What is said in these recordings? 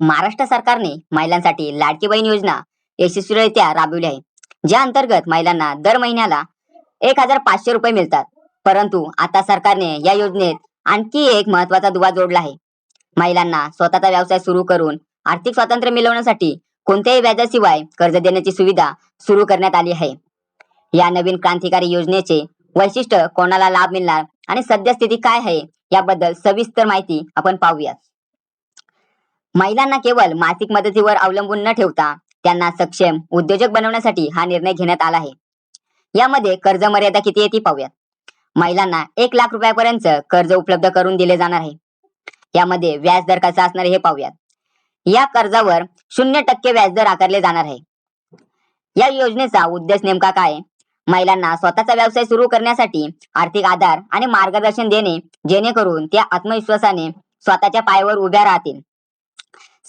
महाराष्ट्र सरकारने महिलांसाठी लाडकी बहीण योजना यशस्वीरित्या राबवली आहे. ज्या अंतर्गत महिलांना दर महिन्याला एक हजार पाचशे रुपये मिळतात. परंतु आता सरकारने या योजनेत आणखी एक महत्त्वाचा दुवा जोडला आहे. महिलांना स्वतःचा व्यवसाय सुरू करून आर्थिक स्वातंत्र्य मिळवण्यासाठी कोणत्याही व्याजाशिवाय कर्ज देण्याची सुविधा सुरू करण्यात आली आहे. या नवीन क्रांतिकारी योजनेचे वैशिष्ट्य कोणाला लाभ मिळणार आणि सद्यस्थिती काय आहे याबद्दल सविस्तर माहिती आपण पाहूयात. महिलांना केवळ मासिक मदतीवर अवलंबून न ठेवता त्यांना सक्षम उद्योजक बनवण्यासाठी हा निर्णय घेण्यात आला आहे. यामध्ये कर्ज मर्यादा किती आहे ती पाहूयात. महिलांना एक लाख रुपयापर्यंत कर्ज उपलब्ध करून दिले जाणार आहे. यामध्ये व्याज दर कसा असणार हे पाहूयात. या कर्जावर शून्य टक्के व्याजदर आकारले जाणार आहे. या योजनेचा उद्देश नेमका काय महिलांना स्वतःचा व्यवसाय सुरू करण्यासाठी आर्थिक आधार आणि मार्गदर्शन देणे जेणेकरून त्या आत्मविश्वासाने स्वतःच्या पायावर उभ्या राहतील.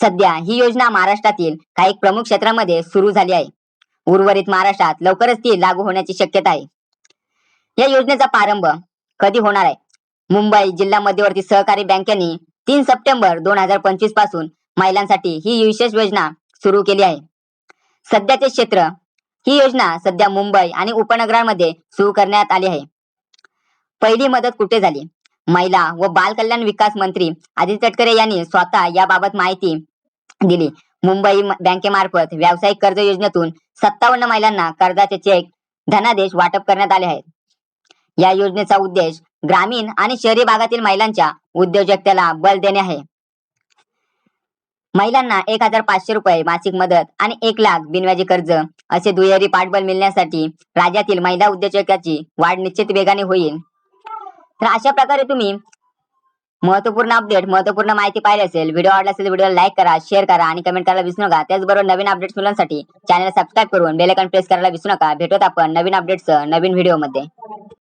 सध्या ही योजना महाराष्ट्रातील काही प्रमुख क्षेत्रामध्ये सुरू झाली आहे. उर्वरित महाराष्ट्रात लवकरच ती लागू होण्याची शक्यता आहे. या योजनेचा प्रारंभ कधी होणार आहे? मुंबई जिल्हा मध्यवर्ती सहकारी बँकेने तीन सप्टेंबर दोन हजार पंचवीसपासून महिलांसाठी ही विशेष योजना सुरू केली आहे. सध्याचे क्षेत्र ही योजना सध्या मुंबई आणि उपनगरांमध्ये सुरू करण्यात आली आहे. पहिली मदत कुठे झाली? महिला व बाल कल्याण विकास मंत्री आदित्य तटकरे यांनी स्वतः याबाबत माहिती दिली. मुंबई बँकेमार्फत व्यावसायिक कर्ज योजनेतून सत्तावन्न महिलांना कर्जाचे चेक धनादेश वाटप करण्यात आले आहेत. या योजनेचा उद्देश ग्रामीण आणि शहरी भागातील महिलांच्या उद्योजकतेला बल देणे आहे. महिलांना एक हजार पाचशे रुपये मासिक मदत आणि एक लाख बिनव्याजी कर्ज असे दुहेरी पाठबळ मिळण्यासाठी राज्यातील महिला उद्योजकाची वाढ निश्चित वेगाने होईल. तर अशा प्रकारे तुम्ही महत्त्वपूर्ण अपडेट महत्त्वपूर्ण माहिती पाहिजे असेल व्हिडिओ आवडला असेल व्हिडिओ लाईक करा शेअर करा आणि कमेंट करायला विसरू नका. त्याचबरोबर नवीन अपडेट्स मुलांसाठी चॅनल सबस्क्राईब करून बेल आयकॉन प्रेस करायला विसरू नका. भेटत आपण नवीन अपडेट्स नवीन व्हिडिओमध्ये.